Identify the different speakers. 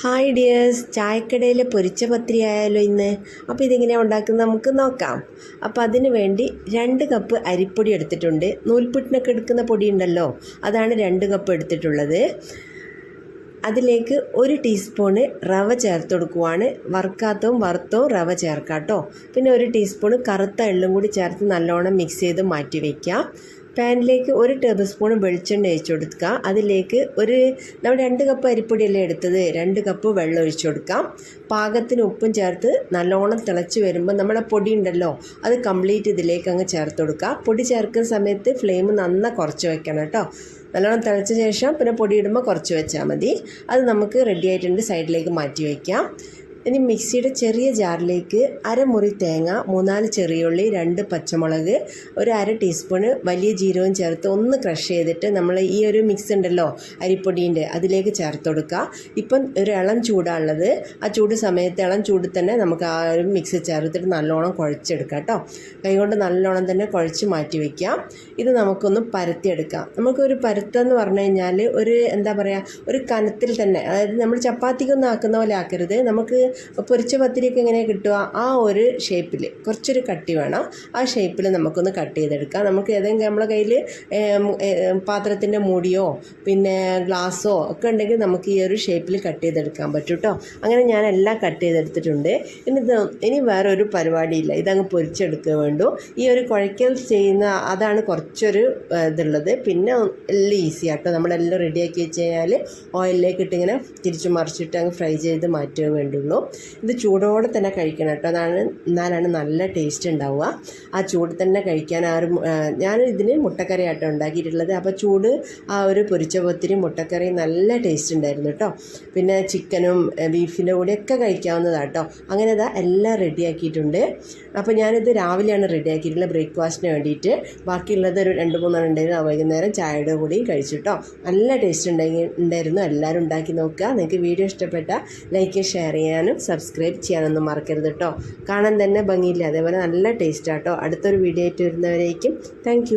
Speaker 1: Hi dears ചായക്കടയിൽ പൊരിച്ച പത്തിരി ആയാലോ ഇന്ന്? അപ്പോൾ ഇതെങ്ങനെയാണ് ഉണ്ടാക്കുന്നത് നമുക്ക് നോക്കാം. അപ്പോൾ അതിന് വേണ്ടി രണ്ട് കപ്പ് അരിപ്പൊടി എടുത്തിട്ടുണ്ട്. നൂൽപുട്ടിനൊക്കെ എടുക്കുന്ന പൊടി ഉണ്ടല്ലോ. അതാണ് രണ്ട് കപ്പ് എടുത്തിട്ടുള്ളത്. അതിലേക്ക് ഒരു ടീസ്പൂണ് റവ ചേർത്ത് കൊടുക്കുവാണ്. വറുക്കാത്തതും വറുത്തവും റവ ചേർക്കാം കേട്ടോ. പിന്നെ ഒരു ടീസ്പൂണ് കറുത്ത എള്ളും കൂടി ചേർത്ത് നല്ലോണം മിക്സ് ചെയ്ത് മാറ്റി വയ്ക്കാം പാനിലേക്ക് ഒരു ടേബിൾ സ്പൂൺ വെളിച്ചെണ്ണ ഒഴിച്ചു കൊടുക്കുക. അതിലേക്ക് ഒരു നമ്മൾ രണ്ട് കപ്പ് അരിപ്പൊടിയല്ലേ എടുത്തത്? രണ്ട് കപ്പ് വെള്ളം ഒഴിച്ചു കൊടുക്കാം പാകത്തിന് ഉപ്പും ചേർത്ത് നല്ലോണം തിളച്ച് വരുമ്പോൾ നമ്മളെ പൊടി ഉണ്ടല്ലോ അത് കംപ്ലീറ്റ് ഇതിലേക്ക് അങ്ങ് ചേർത്ത് കൊടുക്കുക. പൊടി ചേർക്കുന്ന സമയത്ത് ഫ്ലെയിം നന്ന കുറച്ച് വെക്കണം കേട്ടോ. നല്ലോണം തിളച്ച ശേഷം പിന്നെ പൊടി ഇടുമ്പോൾ കുറച്ച് വെച്ചാൽ മതി. അത് നമുക്ക് റെഡി ആയിട്ടുണ്ട് സൈഡിലേക്ക് മാറ്റി വയ്ക്കാം. ഇനി മിക്സിയുടെ ചെറിയ ജാറിലേക്ക് അരമുറി തേങ്ങ മൂന്നാൽ ചെറിയുള്ളി രണ്ട് പച്ചമുളക് ഒരു അര ടീസ്പൂണ് വലിയ ജീരകം ചേർത്ത് ഒന്ന് ക്രഷ് ചെയ്തിട്ട് നമ്മൾ ഈ ഒരു മിക്സ് ഉണ്ടല്ലോ അരിപ്പൊടീന്റെ അതിലേക്ക് ചേർത്ത് കൊടുക്കുക. ഇപ്പം ഒരു ഇളം ചൂടാണുള്ളത് ആ ചൂട് സമയത്ത് ഇളം ചൂടിൽ തന്നെ നമുക്ക് ആ ഒരു മിക്സ് ചേർത്തിട്ട് നല്ലോണം കുഴച്ചെടുക്കാം കേട്ടോ. കൈകൊണ്ട് നല്ലോണം തന്നെ കുഴച്ച് മാറ്റി വയ്ക്കാം ഇത് നമുക്കൊന്ന് പരത്തിയെടുക്കാം. നമുക്കൊരു പരത്തെന്ന് പറഞ്ഞു കഴിഞ്ഞാൽ ഒരു എന്താ പറയുക ഒരു കനത്തിൽ തന്നെ അതായത് നമ്മൾ ചപ്പാത്തിക്കൊന്നും ആക്കുന്ന പോലെ ആക്കരുത്. നമുക്ക് പൊരിച്ച പത്തിരിയൊക്കെ എങ്ങനെ കിട്ടുക? ആ ഒരു ഷേപ്പിൽ കുറച്ചൊരു കട്ടി വേണം. ആ ഷേപ്പിൽ നമുക്കൊന്ന് കട്ട് ചെയ്തെടുക്കാം. നമുക്ക് ഏതെങ്കിലും നമ്മളെ കയ്യിൽ പാത്രത്തിന്റെ മൂടിയോ പിന്നെ ഗ്ലാസ്സോ ഒക്കെ ഉണ്ടെങ്കിൽ നമുക്ക് ഈ ഒരു ഷേപ്പിൽ കട്ട് ചെയ്തെടുക്കാൻ പറ്റും കേട്ടോ അങ്ങനെ ഞാൻ എല്ലാം കട്ട് ചെയ്തെടുത്തിട്ടുണ്ട്. ഇനി ഇനി വേറെ ഒരു പരിപാടിയില്ല. ഇതങ്ങ് പൊരിച്ചെടുക്കുക വേണ്ടു. ഈ ഒരു കുഴയ്ക്കൽ ചെയ്യുന്ന അതാണ് കുറച്ചൊരു ഇതുള്ളത്. പിന്നെ എല്ലാം ഈസി ആട്ടോ. നമ്മളെല്ലാം റെഡിയാക്കി വെച്ച് കഴിഞ്ഞാൽ ഓയിലിലേക്ക് ഇട്ട് ഇങ്ങനെ തിരിച്ചു മറിച്ചിട്ട് അങ്ങ് ഫ്രൈ ചെയ്ത് മാറ്റുകയേ വേണ്ടുള്ളൂ. ഇത് ചൂടോടെ തന്നെ കഴിക്കണം കേട്ടോ. അതാണ് എന്നാലാണ് നല്ല ടേസ്റ്റ് ഉണ്ടാവുക. ആ ചൂട് തന്നെ കഴിക്കാൻ ആ ഒരു ഞാൻ ഇതിന് മുട്ടക്കറി ഉണ്ടാക്കിയിട്ടുള്ളത്. അപ്പോൾ ചൂട് ആ ഒരു പൊരിച്ച പൊത്തിരി മുട്ടക്കറി നല്ല ടേസ്റ്റ് ഉണ്ടായിരുന്നു കേട്ടോ. പിന്നെ ചിക്കനും ബീഫിന്റെ ഒക്കെ കഴിക്കാവുന്നതാണ് കേട്ടോ. അങ്ങനെ ഇതാ എല്ലാം റെഡിയാക്കിയിട്ടുണ്ട് അപ്പോൾ ഞാനിത് രാവിലെയാണ് റെഡിയാക്കിയിട്ടുള്ളത് ബ്രേക്ക്ഫാസ്റ്റിന് വേണ്ടിയിട്ട്. ബാക്കിയുള്ളത് ഒരു രണ്ട് മൂന്നെണ്ണം ഉണ്ടായിരുന്നു. വൈകുന്നേരം ചായയുടെ കൂടെയും കഴിച്ചു കേട്ടോ. നല്ല ടേസ്റ്റ് ഉണ്ടായി ഉണ്ടായിരുന്നു. എല്ലാവരും ഉണ്ടാക്കി നോക്കുക. നിങ്ങൾക്ക് വീഡിയോ ഇഷ്ടപ്പെട്ട ലൈക്ക് ഷെയർ ചെയ്യാനും സബ്സ്ക്രൈബ് ചെയ്യാനൊന്നും മറക്കരുത് കേട്ടോ കാണാൻ തന്നെ ഭംഗിയില്ല. അതേപോലെ നല്ല ടേസ്റ്റാട്ടോ അടുത്തൊരു വീഡിയോ ആയിട്ട് വരുന്നവരേക്കും താങ്ക്